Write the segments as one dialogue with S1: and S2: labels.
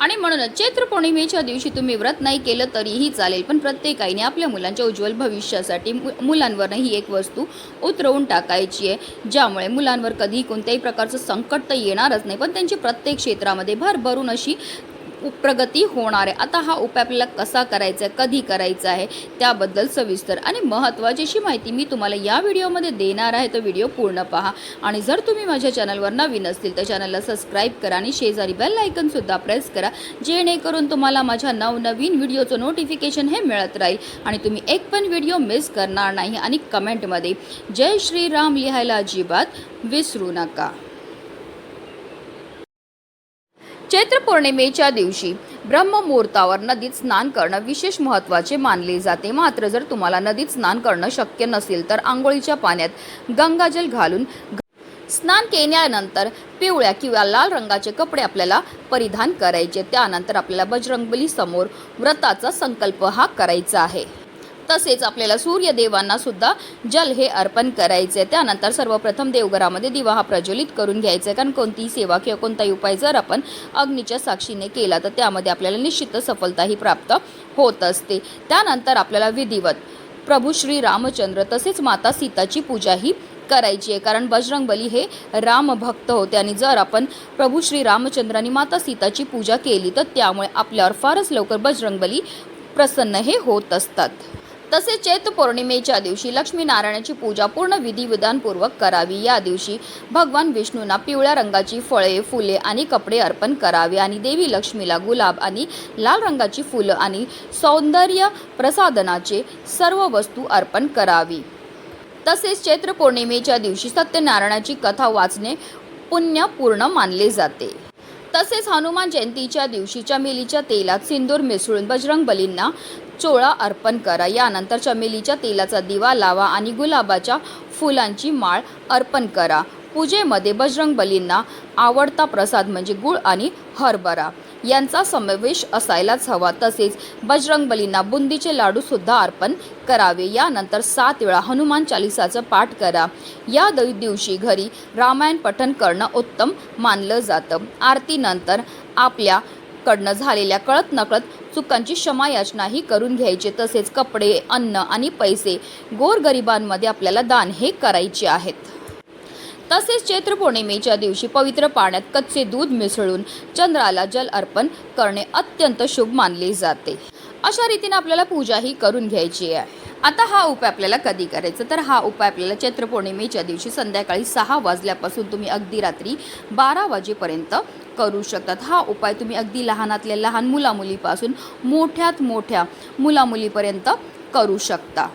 S1: आणि म्हणूनच चैत्र पौर्णिमेच्या दिवशी तुम्ही व्रत नाही केलं तरीही चालेल. पण प्रत्येक आईने आपल्या मुलांच्या उज्ज्वल भविष्यासाठी मु मुलांवर ही एक वस्तू उतरवून टाकायची आहे. ज्यामुळे मुलांवर कधीही कोणत्याही प्रकारचं संकट तर येणारच नाही. पण त्यांची प्रत्येक क्षेत्रामध्ये भरभरून अशी प्रगती होणार आहे. आता हा उपाय आपल्याला कसा करायचा आहे कधी करायचा आहे त्याबद्दल सविस्तर आणि महत्त्वाची अशी माहिती मी तुम्हाला या व्हिडिओमध्ये देणार आहे. तो व्हिडिओ पूर्ण पहा. आणि जर तुम्ही माझ्या चॅनलवर नवीन असतील तर चॅनलला सबस्क्राईब करा आणि शेजारी बेल आयकनसुद्धा प्रेस करा जेणेकरून तुम्हाला माझ्या नवनवीन व्हिडिओचं नोटिफिकेशन हे मिळत राहील. आणि तुम्ही एक पण व्हिडिओ मिस करणार नाही आणि कमेंटमध्ये जय श्रीराम लिहायला अजिबात विसरू नका. चैत्र पौर्णिमेच्या दिवशी ब्रह्ममुहूर्तावर नदीत स्नान करणं विशेष महत्त्वाचे मानले जाते. मात्र जर तुम्हाला नदीत स्नान करणं शक्य नसेल तर आंघोळीच्या पाण्यात गंगाजल घालून घ- स्नान केल्यानंतर पिवळ्या किंवा लाल रंगाचे कपडे आपल्याला परिधान करायचे. त्यानंतर आपल्याला बजरंगबली समोर व्रताचा संकल्प हा करायचा आहे. तसेच आपल्याला सूर्यदेवांना सुद्धा जल हे अर्पण करायचे त्यानंतर सर्वप्रथम देवघरामध्ये दिवा हा प्रज्वलित करून घ्यायचा आहे कारण कोणतीही सेवा किंवा कोणताही उपाय जर आपण अग्नीच्या साक्षीने केला तर त्यामध्ये आपल्याला निश्चित सफलताही प्राप्त होत असते. त्यानंतर आपल्याला विधिवत प्रभू श्री रामचंद्र तसेच माता सीताची पूजाही करायची आहे कारण बजरंग बली हे रामभक्त होते आणि जर आपण प्रभू श्री रामचंद्र आणि माता सीताची पूजा केली तर त्यामुळे आपल्यावर फारच लवकर बजरंग बली प्रसन्न हे होत असतात. तसेच चैत्र पौर्णिमेच्या दिवशी लक्ष्मीनारायणाची पूजा पूर्ण विधिविधानपूर्वक करावी. या दिवशी भगवान विष्णूंना पिवळ्या रंगाची फळे फुले आणि कपडे अर्पण करावे आणि देवी लक्ष्मीला गुलाब आणि लाल रंगाची फुलं आणि सौंदर्य प्रसादनाचे सर्व वस्तू अर्पण करावी. तसेच चैत्र पौर्णिमेच्या दिवशी सत्यनारायणाची कथा वाचणे पुण्यपूर्ण मानले जाते. तसेच हनुमान जयंतीच्या दिवशी चमेलीच्या तेलात सिंदूर मिसळून बजरंग बलींना चोळा अर्पण करा. यानंतर चमेलीच्या तेलाचा दिवा लावा आणि गुलाबाच्या फुलांची माळ अर्पण करा. पूजेमध्ये बजरंग बलींना आवडता प्रसाद म्हणजे गुळ आणि हरभरा. यांचा समावेश असायलाच हवा. तसेच बजरंग बलींना बुंदीचे लाडू सुद्धा अर्पण करावे. यानंतर सात वेळा हनुमान चालिसाचं पाठ करा. या द- दिवशी घरी रामायण पठण करणं उत्तम मानलं जातं. आरतीनंतर आपल्या कडनं झालेल्या कळत नकळत चुकांची क्षमायाचनाही करून घ्यायची. तसेच कपडे अन्न आणि पैसे गोरगरिबांमध्ये आपल्याला दान हे करायचे आहेत. तसेच चैत्र पौर्णिमेच्या दिवशी पवित्र पाण्यात कच्चे दूध मिसळून चंद्राला जल अर्पण करणे अत्यंत शुभ मानले जाते. अशा रीतीने आपल्याला पूजाही करून घ्यायची आहे. आता हा उपाय आपल्याला कधी करायचा? तर हा उपाय आपल्याला चैत्र पौर्णिमेच्या दिवशी संध्याकाळी सहा वाजल्यापासून तुम्ही अगदी रात्री बारा वाजेपर्यंत करू शकतात. हा उपाय तुम्ही अगदी लहानातल्या लहान मुलामुलीपासून मोठ्यात मोठ्या मुलामुलीपर्यंत करू शकता.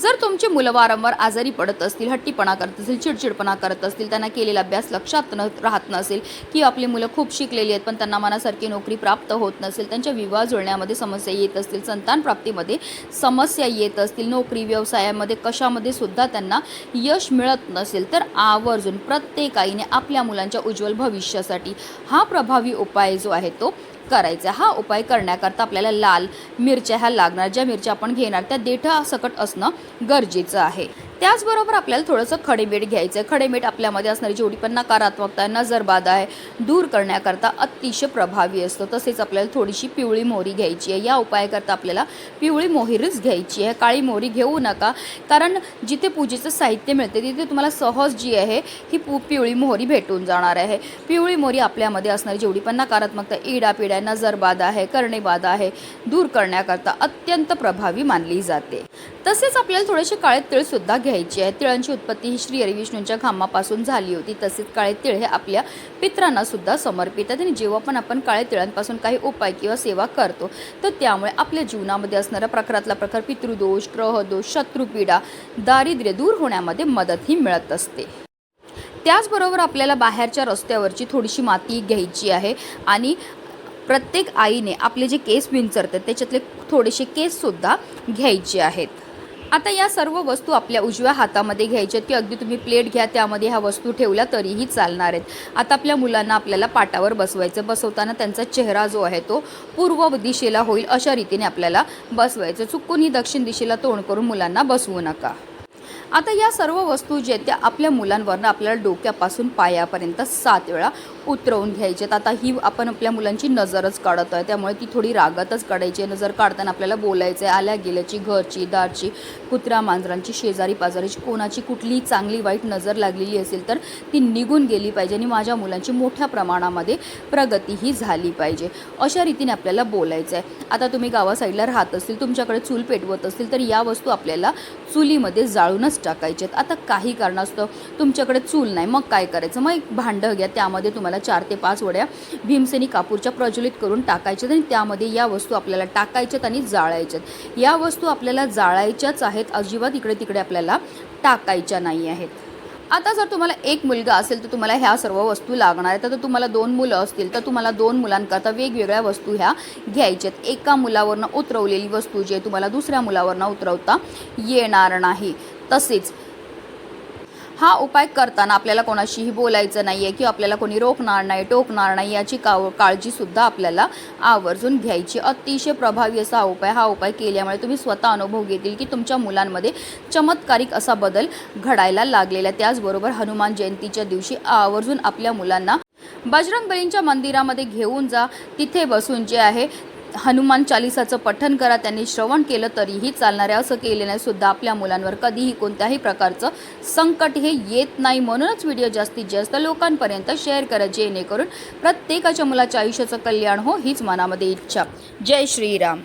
S1: जर तुमची मुलं वारंवार आजारी पडत असतील हट्टीपणा करत असतील चिडचिडपणा करत असतील त्यांना केलेला अभ्यास लक्षात न राहत नसेल की आपली मुलं खूप शिकलेली आहेत पण त्यांना मनासारखी नोकरी प्राप्त होत नसेल त्यांच्या विवाह जुळण्यामध्ये समस्या येत असतील संतान प्राप्तीमध्ये समस्या येत असतील नोकरी व्यवसायामध्ये कशामध्ये सुद्धा त्यांना यश मिळत नसेल तर आवर्जून प्रत्येक आईने आपल्या मुलांच्या उज्ज्वल भविष्यासाठी हा प्रभावी उपाय जो आहे तो करायचा हा उपाय करण्याकरता आपल्याला लाल मिरच्या ह्या लागणार. ज्या मिरच्या आपण घेणार त्या देठा सकट असणं गरजेचं आहे. त्याचबरोबर आपल्याला थोडंसं खडेमीठ घ्यायचं आहे खडेमीठ आपल्यामध्ये असणारी जेवढी पण नकारात्मकता आहे नजरबाधा आहे दूर करण्याकरता अतिशय प्रभावी असतो. तसेच आपल्याला थोडीशी पिवळी मोहरी घ्यायची आहे. या उपायाकरता आपल्याला पिवळी मोहरीच घ्यायची आहे. काळी मोहरी घेऊ नका. कारण जिथे पूजेचं साहित्य मिळते तिथे तुम्हाला सहज जी आहे ही पू पिवळी मोहरी भेटून जाणार आहे. पिवळी मोहरी आपल्यामध्ये असणारी जेवढी पण नकारात्मकता इडापिडा नजरबाधा आहे करणेबाधा आहे दूर करण्याकरता अत्यंत प्रभावी मानली जाते. तसेच आपल्याला थोडेसे काळे तिळसुद्धा घ्यायची आहे. तिळांची उत्पत्ती ही श्री हरिविष्णूंच्या घामापासून झाली होती. तसेच काळे तिळ हे आपल्या पित्रांना सुद्धा समर्पित आहेत आणि जेव्हा पण आपण काळे तिळांपासून काही उपाय किंवा सेवा करतो तर त्यामुळे आपल्या जीवनामध्ये असणारा प्रखरातला प्रखर पितृदोष ग्रहदोष शत्रुपीडा दारिद्र्य दूर होण्यामध्ये मदतही मिळत असते. त्याचबरोबर आपल्याला बाहेरच्या रस्त्यावरची थोडीशी माती घ्यायची आहे. आणि प्रत्येक आईने आपले जे केस विंचरतात त्याच्यातले थोडेसे केससुद्धा घ्यायचे आहेत. आता या सर्व वस्तू आपल्या उजव्या हातामध्ये घ्यायच्या आहेत. की अगदी तुम्ही प्लेट घ्या त्यामध्ये ह्या वस्तू ठेवल्या तरीही चालणार आहेत. आता आपल्या मुलांना आपल्याला पाटावर बसवायचं. बसवताना त्यांचा चेहरा जो आहे तो पूर्व दिशेला होईल अशा रीतीने आपल्याला बसवायचं चुकूनही दक्षिण दिशेला तोंड करून मुलांना बसवू नका. आता या सर्व वस्तू ज्या त्या आपल्या मुलांवरनं आपल्याला डोक्यापासून पायापर्यंत सात वेळा उतरवून घ्यायच्यात आता ही आपण आपल्या मुलांची नजरच काढत आहे. त्यामुळे ती थोडी रागातच काढायची आहे. नजर काढताना आपल्याला बोलायचं आहे आल्या गेल्याची घरची दारची कुत्र्या मांजरांची शेजारी पाजारीची कोणाची कुठली चांगली वाईट नजर लागलेली असेल तर ती निघून गेली पाहिजे आणि माझ्या मुलांची मोठ्या प्रमाणामध्ये प्रगती ही झाली पाहिजे. अशा रीतीने आपल्याला बोलायचं आहे आता तुम्ही गावा साईडला राहत असतील तुमच्याकडे चूल पेटवत असतील तर या वस्तू आपल्याला चुलीमध्ये जाळूनच टाकायच्यात. आता काही कारणास्तव तुमच्याकडे चूल नाही. मग काय करायचं? मग एक भांडं घ्या. त्यामध्ये तुम्हाला चार ते पाच वड्या भीमसेनी कापूरच्या प्रज्वलित करून टाकायच्यात आणि त्यामध्ये या वस्तू आपल्याला टाकायच्यात आणि जाळायच्यात. या वस्तू आपल्याला जाळायच्याच आहेत अजिबात इकडे तिकडे आपल्याला टाकायच्या नाही आहेत. आता जर तुम्हाला एक मुलगा असेल तर तुम्हाला ह्या सर्व वस्तू लागणार आहेत. तर तुम्हाला दोन मुलं असतील तर तुम्हाला दोन मुलांकरता वेगवेगळ्या वस्तू ह्या घ्यायच्यात. एका मुलावरनं उतरवलेली वस्तू जी तुम्हाला दुसऱ्या मुलावरनं उतरवता येणार नाही. तसेच हा उपाय करताना आपल्याला कोणाशीही बोलायचं नाही आहे किंवा आपल्याला कोणी रोखणार नाही टोकणार नाही याची काव काळजीसुद्धा आपल्याला आवर्जून घ्यायची अतिशय प्रभावी असा उपाय हा उपाय केल्यामुळे तुम्ही स्वतः अनुभव घेतील की तुमच्या मुलांमध्ये चमत्कारिक असा बदल घडायला लागलेला आहे. त्याचबरोबर हनुमान जयंतीच्या दिवशी आवर्जून आपल्या मुलांना बजरंग बलींच्या मंदिरामध्ये घेऊन जा तिथे बसून जे आहे हनुमान चालिसाचं पठन करा त्यांनी श्रवण केलं तरीही चालणार आहे असं केल्याने सुद्धा आपल्या मुलांवर कधीही कोणत्याही प्रकारचं संकट हे येत नाही. म्हणूनच व्हिडिओ जास्तीत जास्त लोकांपर्यंत शेअर करा जेणेकरून प्रत्येकाच्या मुलाच्या आयुष्याचं कल्याण हो हीच मनामध्ये इच्छा. जय श्रीराम.